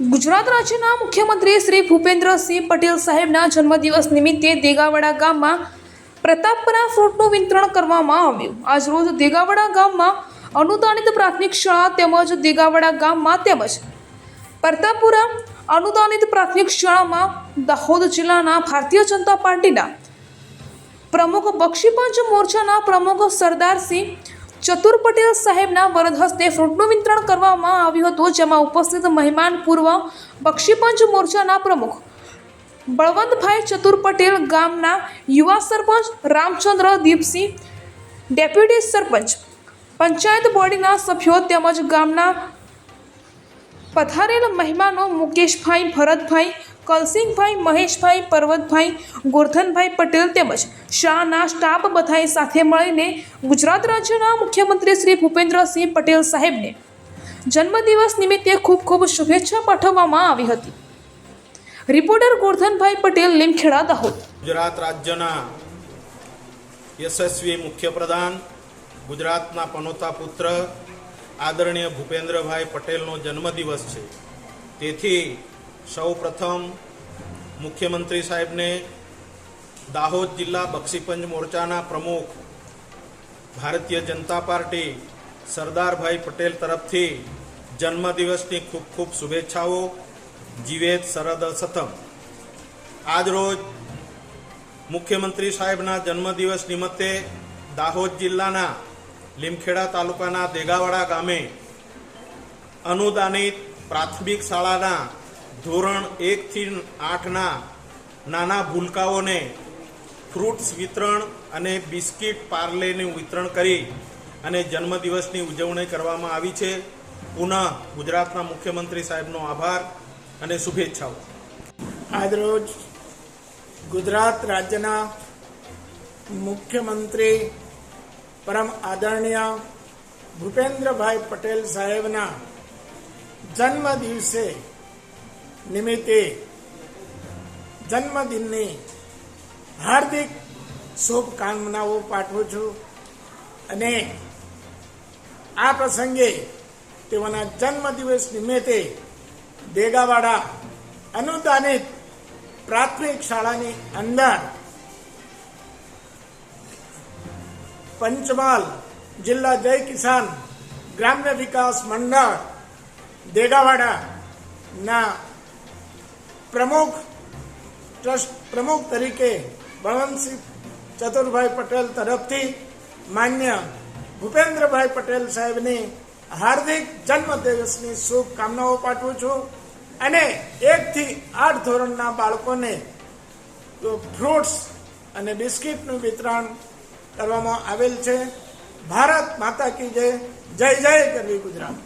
ગુજરાત રાજ્યના મુખ્યમંત્રી શ્રી ભૂપેન્દ્રસિંહ પટેલ સાહેબના જન્મદિવસ નિમિત્તે દેગાવાડા ગામમાં પ્રતાપપુરા ફ્રૂટનું વિતરણ કરવામાં આવ્યું. આજરોજ દેગાવાડા ગામમાં અનુદાનિત પ્રાથમિક શાળા તેમજ દેગાવાડા ગામમાં તેમજ પ્રતાપપુરા અનુદાનિત પ્રાથમિક શાળામાં દાહોદ જિલ્લાના ભારતીય જનતા પાર્ટીના પ્રમુખ બક્ષીપંચ મોરચાના પ્રમુખ સરદારસિંહ ચતુર પટેલ સાહેબના વરદ હસ્તે ફ્રૂટનું વિતરણ કરવામાં આવ્યું હતું, જેમાં ઉપસ્થિત મહેમાન પૂર્વ બક્ષીપંચ મોરચાના પ્રમુખ બળવંતભાઈ ચતુર પટેલ, ગામના યુવા સરપંચ રામચંદ્ર દીપસિંહ, ડેપ્યુટી સરપંચ, પંચાયત બોર્ડના સભ્યો તેમજ ગામના પથારેલ મહેમાનો મુકેશભાઈ, ભરતભાઈ કલસિંહભાઈ મહેશભાઈ, પર્વતભાઈ, ગોરધનભાઈ પટેલ તેમજ શાહના સ્ટાફ બધાએ સાથે મળીને ગુજરાત રાજ્યના મુખ્યમંત્રી શ્રી ભૂપેન્દ્રસિંહ પટેલ સાહેબને જન્મદિવસ નિમિત્તે ખૂબ ખૂબ શુભેચ્છા પાઠવવામાં આવી હતી. રિપોર્ટર ગોરધનભાઈ પટેલ, લીમખેડા, દાહોદ. ગુજરાત રાજ્યના યશસ્વી મુખ્યપ્રધાન, ગુજરાતના પનોતા પુત્ર આદરણીય ભૂપેન્દ્રભાઈ પટેલનો જન્મદિવસ છે. તેથી સૌ પ્રથમ મુખ્યમંત્રી સાહેબને દાહોદ જિલ્લા બક્ષીપંચ મોરચાના પ્રમુખ ભારતીય જનતા પાર્ટી સરદારભાઈ પટેલ તરફથી જન્મદિવસની ખૂબ ખૂબ શુભેચ્છાઓ. જીવેત સરદ સતમ આજરોજ મુખ્યમંત્રી સાહેબના જન્મદિવસ નિમિત્તે દાહોદ જિલ્લાના લીમખેડા તાલુકાના દેગાવાડા ગામે અનુદાનિત પ્રાથમિક શાળાના ધોરણ એકથી આઠના નાના ભૂલકાઓને ફ્રૂટ્સ વિતરણ અને બિસ્કિટ પાર્લેનું વિતરણ કરી અને જન્મદિવસની ઉજવણી કરવામાં આવી છે. પુનઃ ગુજરાતના મુખ્યમંત્રી સાહેબનો આભાર અને શુભેચ્છાઓ. આજરોજ ગુજરાત રાજ્યના મુખ્યમંત્રી પરમ આદરણીય ભૂપેન્દ્રભાઈ પટેલ સાહેબના જન્મ દિવસે નિમિત્તે જન્મદિનની હાર્દિક શુભકામનાઓ પાઠવું છું અને આ પ્રસંગે તેઓના જન્મદિવસ નિમિત્તે દેગાવાડા અનુદાનિત પ્રાથમિક શાળાની અંદર પંચમહાલ જિલ્લા જય કિસાન ગ્રામ્ય વિકાસ મંડળ દેગાવાડાના પ્રમુખ, ટ્રસ્ટ પ્રમુખ તરીકે બળવંતસિંહ ચતુરભાઈ પટેલ તરફથી માન્ય ભૂપેન્દ્રભાઈ પટેલ સાહેબની હાર્દિક જન્મદિવસની શુભકામનાઓ પાઠવું છું અને એકથી આઠ ધોરણના બાળકોને ફ્રૂટ્સ અને બિસ્કિટનું વિતરણ કરવામાં આવેલ છે. ભારત માતા કી જય. જય જય કરવી ગુજરાત.